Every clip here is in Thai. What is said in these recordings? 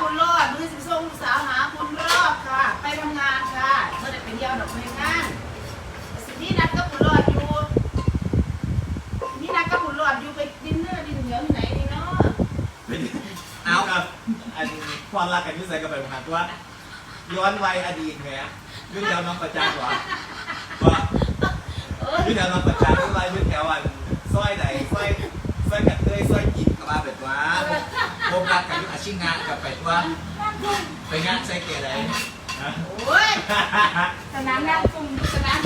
คุณรอดมือสิบส่งลูกสาวหาคุณรอดค่ะ ไปทำงานค่ะเมื่อไหร่ไปเที่ยวดอกไม้งานสินี่นัดกับคุณรอดอยู่นี่นัดกับคุณรอดอยู่ไปดินเนอร์ดินเหนียวที่ไหนดีเนาะเอากับอันความรักกันยุ่ใส่กับไปผ่านตัวย้อนวัยอดีตแหมยุ่งแถวน้องประจักษ์วะว่ายุ่งแถวน้องประจักษ์ยุ่งไรยุ่งแถวอันซอยไหนซอยซอยกัดเตยซอยกินกับมาแบบว่า ผมรักกันยุ่งอาชีพงานกับไปตัวไปงานใส่เกอะไรฮะโอ้ยสนามงานกลุ่มสนาม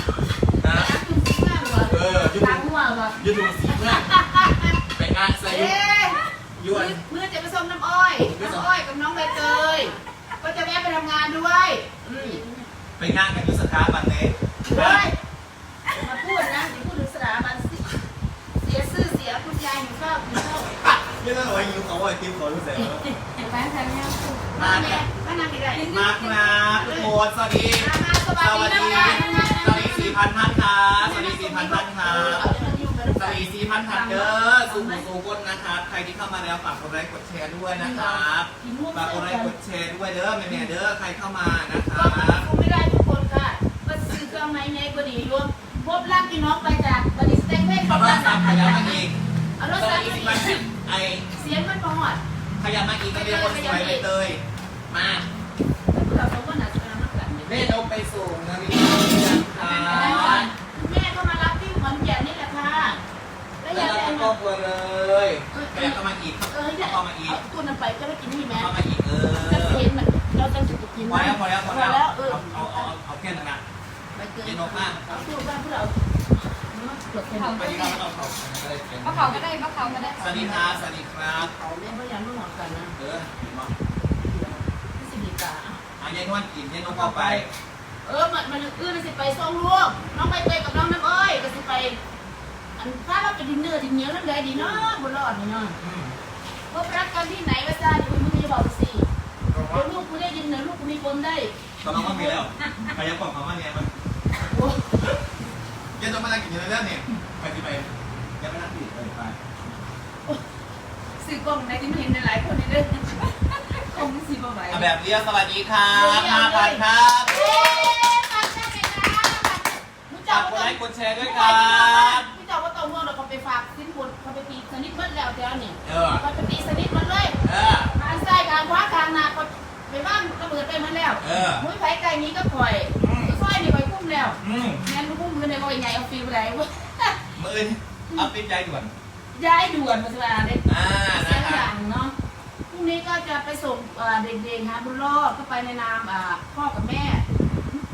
สฮะนามกลุ่มสีมากว่ะเออยุ่งตามหัวว่ะยุ่งสีเมื่อไปงานใส่เอ๊ะยุ่งเมื่อจะไปส่งน้ำอ้อยน้ำอ้อยกับน้องใบเตยก็จะแวะไปทำงานด้วยอืมไปงานกันยุ่งสถาบันเนย เฮ้ยมาพูดนะอย่าพูดถึงสถาบันสิเสียชื่อเสียคุณยายหนูข้าวกินข้าว ไม่ต้องเอายิ้มเขาว่าติ้มเขารู้สึกไปทำงานมาแม่มานั่งดีได้มาครับทุกคนสวัสดีสวัสดีสวัสดีสี่พันท่านครับสวัสดีสี่พันท่านครับสวัสดีสี่พันท่านเด้อสู่หมู่สู่คนนะครับใครที่เข้ามาแล้วฝากกดไลค์กดแชร์ด้วยนะครับฝากกดไลค์กดแชร์ด้วยเด้อแม่ๆเด้อใครเข้ามานะครับกูไม่ได้ทุกคนค่ะก็ซื้อเครื่องไม้เนก็ดีรวมพบรักพี่น้องไปจากบริสเต็กเพ่ขอบคุณครับขยับมาอีกเอารถสซัวักสดีมาสี่พัน ไอเสียงมันประหอดขยับมาอีกก็เรียกคนสวยไปเตยมาเราสองคนอาจจะมากันแม่นมไปส่งนะพี่ครับแม่ก็มารับที่ขอนแก่นนี่แหละค่ะแล้วอแล้ยาวกเราแต่งก็ครอบครัวเลยแม่เข้ามาอีกเอออยากเข้ามาอีกเอาตัวนั้นไปก็ได้กินนี่แม่เข้ามาอีกเอจะอเห็นมันเราจะจุดกินพอแล้วพอแล้วพอพอแล้วแล้วเออเอาเอาเอาเอาแค่นั้นนะไปเกินเย็นมากเอาตัวบ้านพวกเรา เกือบเป็นไปที่เราไม่ต้องเขาก็ได้เป็นมะเขาก็ได้มะเขาก็ได้สวัสดีครับสวัสดีครับเขาเนี่ยพยายามไม่หวังกันนะเออมาที่สิบดีกาเอาเย็นวันกินเย็นนกเข้าไปเออมันมันอื้อมันสิไปส่งลูกน้องใบเตยกับน้องน้ำอ้ยก็สิไป อันถ้าเราไปดินเนอร์ดินเนียวนั่นเลยดีเนาะบนรอดนี่เนาะอืมพบรักกันที่ไหนวะจ้าดิมึงจะบอกสิเดี๋ยวลูกกูได้ยินเดี๋ยวลูกกูมีปมได้ตอนน้องมันมีแล้วใครยังบอกเขาว่าเนี่ยมัน เย็นต้องมานั่งกินอยู่ในเรื่องเนี่ยไปที่ไปยังไม่นั่งกินเลยไปสื่อกล้องในที่เห็นในหลายคนนี่เด้อคงสิบ่ไหวเอาแบบเรียกสวัสดีครับห้าพันครับเอ๊ะมาแค่ไหนนะมึงฝาเจ้ากกดว่าไลต้องค์กดแชร์ด้วยมึงครับเจ้าว่าต้องห่วงเราเขาไปฝากสินบนเขาไปตีสนิทเบิดแล้วเดี๋ยวนี่เออเขาไปตีสนิทมันเลยเออทางซ้ายทางขวาทางหน้าก็ไปบ้านก็เบิดไปมันแล้วเออมุ้ยไผไก่นี้ก็ปล่อย ซอยนี่ไปคุ้มแล้วอืมแม่นคุ้มกันในบ่อยใหญ่เอาฟิวไรวะมืออื่นเอาปิดใจด่วน ย้ายด่วนมาสบายเด็กอ่าเสีนะยงคหรัลับงเนาะพรุ่งนี้ก็จะไปส่งเอ่อเด็กๆหาบุญรอดก็ไปในนามอ่าพ่อกับแม่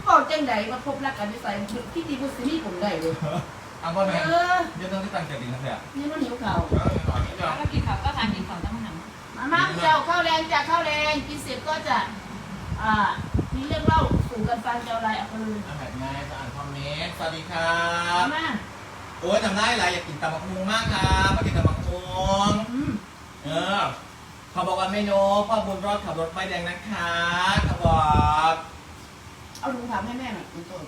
พ่อจังใดมาพบรักกันที่ใส่ที่ดีบุษนี่ผมได้เลยเอาพ่อแม่เออเดี๋ยวต้องที่ตั้งใจดีนะเนี่ยนี่มันหิวเขาวเออเอาที่จะก็กินเขาก็ทานกินเขาต้องมาหนังมาม่าเจ้าข้าวแรงจากข้าวแรงกินเสร็จก็จะอ่ามีเรื่องเล่าสู่ กันฟังจะเอาอะไรเอาไปเลยอาหารง่ายจะอ่านคอมเมนต์สวัสดีครับมาม่าโอ้ยจำได้อะไรอยากกินตำบักฮุงมากครับมากินตำบักฮุงอืมเออเขาบอกว่าเมนูพ่อบุญรอดขับรถป้ายแดงนะคะเขาบอกเอาลุงถามให้แม่หน่อยคุณต้น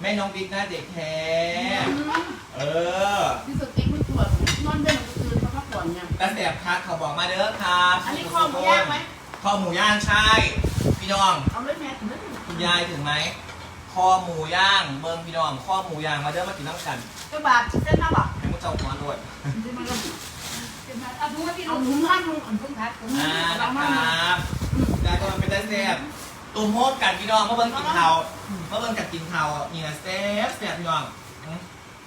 แม่น้องบิ๊กหน้าเด็กแท้อืมเออที่สุดติ๊กไม่ตรวจนอนเดินกลางคืนเขาพักผ่อนยังกระแสบคักเขาบอกมาเด้อครับอันนี้ข้อหมูย่างไหมข้อหมูย่างใช่ พี่น้อง เอาเล ยแม่ถึงไหมคุณยายถึงไหมคอหมูย่างเมืองพี่น้องข้อหมูย่างมาเด้อมากินน้ำกันกระบาดเส้นหน้าบอกให้มุกเจ้าหัวด้วยเอาดูว่าพี่เอาลุงหมูห้ามลุงอันเพิ่งพักผมอ่าเอานะมาคมารับยายก็มันเป็นได้แซ่บตุ่มโฮดกันพี่น้องเมื่อเบิ่งกินเทาเมื่อเบิ่งกัดกินเทานี่นะแซ่บแซ่บพี่น้องอืม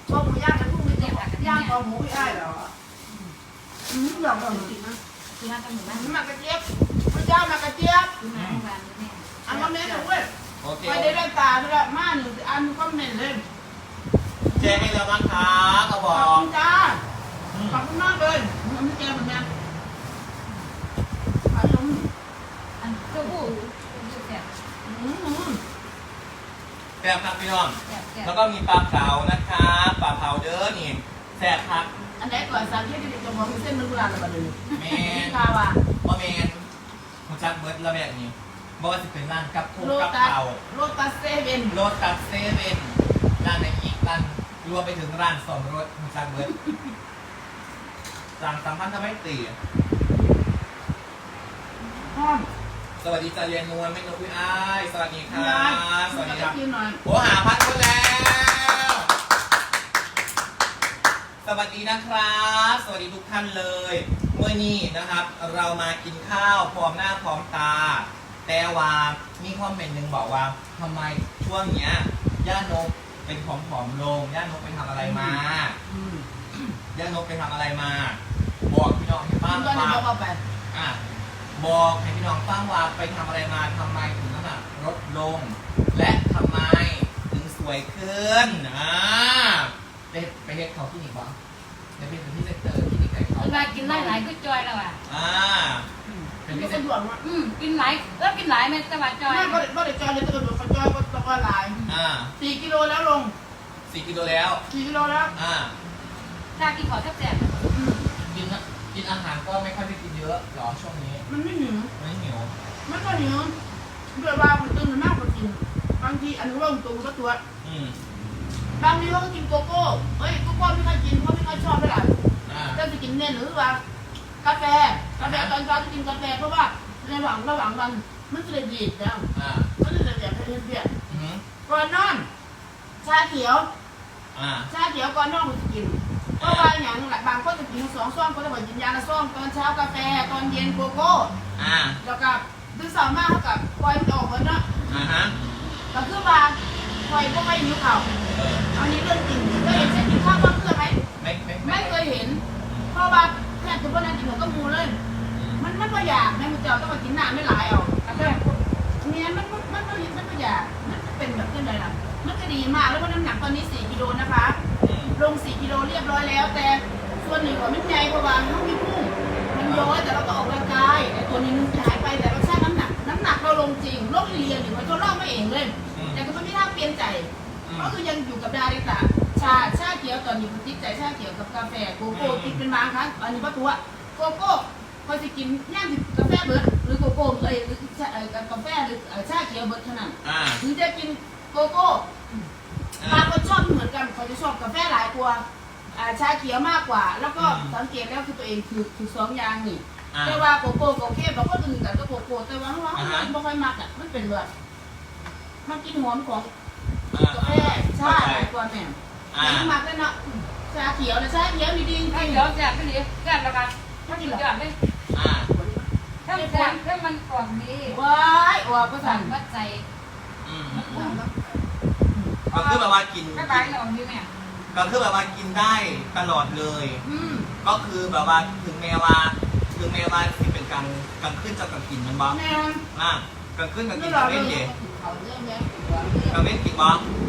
ข้อหมูย่างกันพรุ่งนี้เจ็บย่างคอหมูไม่ได้เหรออืมอยากลองกินนะคือมากันหมู่บ้านน้ำมันกระเจี๊ยบพระเจ้ามากระเจี๊ยบคือมาโรงพยาบาลแม่อันคอมเมนต์ด้วยโอ เคไปได้ได้ตาด้วยละมาหนึ่งอันคอมเมนต์เลยแจ้งให้แล้วนะครับเขาบขออบกคุณจ้าอืมขอบคุณมากเลยมันไม่เจอเหมือนกันขายมอันเจ้าผู้แสบอืมแซ่บครับพี่น้อง แสบแสบแล้วก็มีปลาเผานะครับปลาเผาเด้อนี่แซ่บครับอันไหนก่อนสามที่เด็กจะบอกมีเส้นมันกุหลาบอะไรบ้างแมนี่นค่ะว่ะบะเมนคุณจักเบิร์ดแล้วแบบนี้ บอกว่าจะเป็นร้านกับพุงโลกับตัสเผาโลตัสเซเว่นโรตัสเซเว่นร้านในอีกร้านรวมไปถึงร้านสมรสคุณจักเบิร์ดสั่งสัมพันธ์ทำให้ตีห้อมสวัสดีจ่าเรียนนวลแม่นกพี่อ้ายสวัสดีครัยายบสวัสดีครับกินหน่อยโอ้หาพัดคนแล้ว สวัสดีนะครับ สวัสดีทุกท่านเลย เมื่อนี้นะครับ เรามากินข้าวพร้อมหน้าพร้อมตา แต่ว่ามีคอมเมนต์หนึ่งบอกว่าทำไมช่วงเนี้ยย่านกเป็นผอมๆลงย่านกไปทำอะไรมาอืมย่านกไปทำอะไรมา บอกพี่น้องให้ฟังกินก่อนว่าเดี๋ยวเอาไปอะบอกให้พี่น้องฟังว่าไปทำอะไรมาทำไมถึงน้ำหนักลดลง และทำไมถึงสวยขึ้นอ่าไปไปเฮ็ดเขาที่นี่บ้างไปเป็นที่เซ็นเตอร์ที่นี่ไก่เขาเวลากินหลายๆก็จอยแล้วอะ อ่า อืมเป็นนี่ที่ก็เซ็นด่วนว่ะอืมกินหลายแล้วกินหลายมันจะว่าจอยไม่ก็ได้ก็ได้จอยเลยตะกระโดดเขาจอยก็ตะกอนหลายอ่าสี่กิโลแล้วลงสี่กิโลแล้วสี่กิโลแล้วอ่าถ้ากินขอแซ่บอืมกินนะกินอาหารก็ไม่ค่อยได้กินเยอะหรอช่วงนี้ มันไม่หิวไม่หิวมันก็หิวด้วยว่าคนตื่นมากกว่ากินบางทีอันนี้ว่าตัวก็ตัว อืมบางทีเขาก็กินโกโก้เอ้ยโกโก้ไม่ค่อยกินเพราะไม่ค่อยชอบเท่าไหร่อ่าก็จะกินเน้นหรือว่า กาแฟกาแฟตอนเช้าจะกินกาแฟเพราะว่าในระหว่างระหว่างวันมันจะได้ดีดแล้วอ่ามันจะได้แบบเพี้ยนอืมๆก่อนนอนชาเขียวอ่าชาเขียวก่อนนอนมันจะกินเพราะว่าอย่างหลายบางคนจะกินสองซองก็จะบอกกินยาละซองตอนเช้ากาแฟตอนเย็นโกโก้อ่าแล้วก็ตื่นสายมากเท่ากับปล่อยมันออกเหมือนเนาะอ่าฮะก็คือว่าปล่อยก็ไม่หิวเข่าเอออันนี้เรื่องจริงเคยเห็นเช่นกินข้าวบ้างเพื่อไหมไม่ไม่ไม่เคยเห็น เพราะว่า แค่จะว่านั่นกินหัวก็มูเลย มันมันก็อยากแม่มึงเจ้าต้องมากินน้ำไม่หลายเอาแต่เนี่ยมันมันมันมันมันก็อยากมันเป็นแบบเช่นไรล่ะมันก็ดีมากแล้วก็น้ำหนักตอนนี้4กิโลนะคะอืมลง 4กิโลเรียบร้อยแล้ว แต่ส่วนหนึ่งของมันใหญ่เพราะว่ามันมีพุ่งมันย้อยแต่เราก็ออกกำลังกายแต่ตัวนี้มันหายไปแต่เราใช้น้ำหนัก น้ำหนักเราลงจริงโรคเรียนหรือมันก็ลอกไม่เองเลยอืมแต่ก็ไม่มีทางเปลี่ยนใจอืมก็คือยังอยู่กับดาริตะ ชาชาเขียวตอนนี้ผมติดใจชาเขียวกับกาแฟโกโก้อืมติดเป็นบางครั้งอันนี้ว่าตัวโกโก้พอจะกินย่างกาแฟเบิร์ดหรือโกโก้เอ้ยหรือชาเอ่อกาแฟหรือเอ่อชาเขียวเบิร์ดเท่านั้นอ่าถึงจะกินโกโก้บางคนชอบไม่เหมือนกันเขาจะชอบกาแฟหลายกว่าอ่าชาเขียวมากกว่า แล้วก็สังเกตแล้วคือตัวเองคือคือสองอย่างนี่อ่าแต่ว่าโกโก้โกเก้บางคนอื่นกันก็โกโก้แต่ว่าเราอ่าฮะไม่ค่อยมักอะมันเป็นแบบมันกินหอมของอ่ากาแฟชาหลายกว่าแม่ อ่าไม่มักเลยเนาะชาเขียวนะชาเขียวดีๆๆถ้าให้เดี๋ยวแซ่บก็ดีแซ่บแล้วกันถ้ากินยอดเลยอ่าถ้าแซ่บถ้ามันกรอบดีว้ายว่าภาษาสั่งวัดใจอืมก็คือแบบว่ากินก็ไปลองดูเนี่ยก็คือแบบว่ากินได้ตลอดเลย อืมก็คือแบบว่าถึงแม้ว่าถึงแม้ว่าที่เป็นกลางกลางขึ้นจะกลางกินมันบ้างแม่อะกลางขึ้นกลางกินี่นกเราลางเรื่เว้อนงเย่เขาเรื่องแม่กลางเว้นกินบ้างอ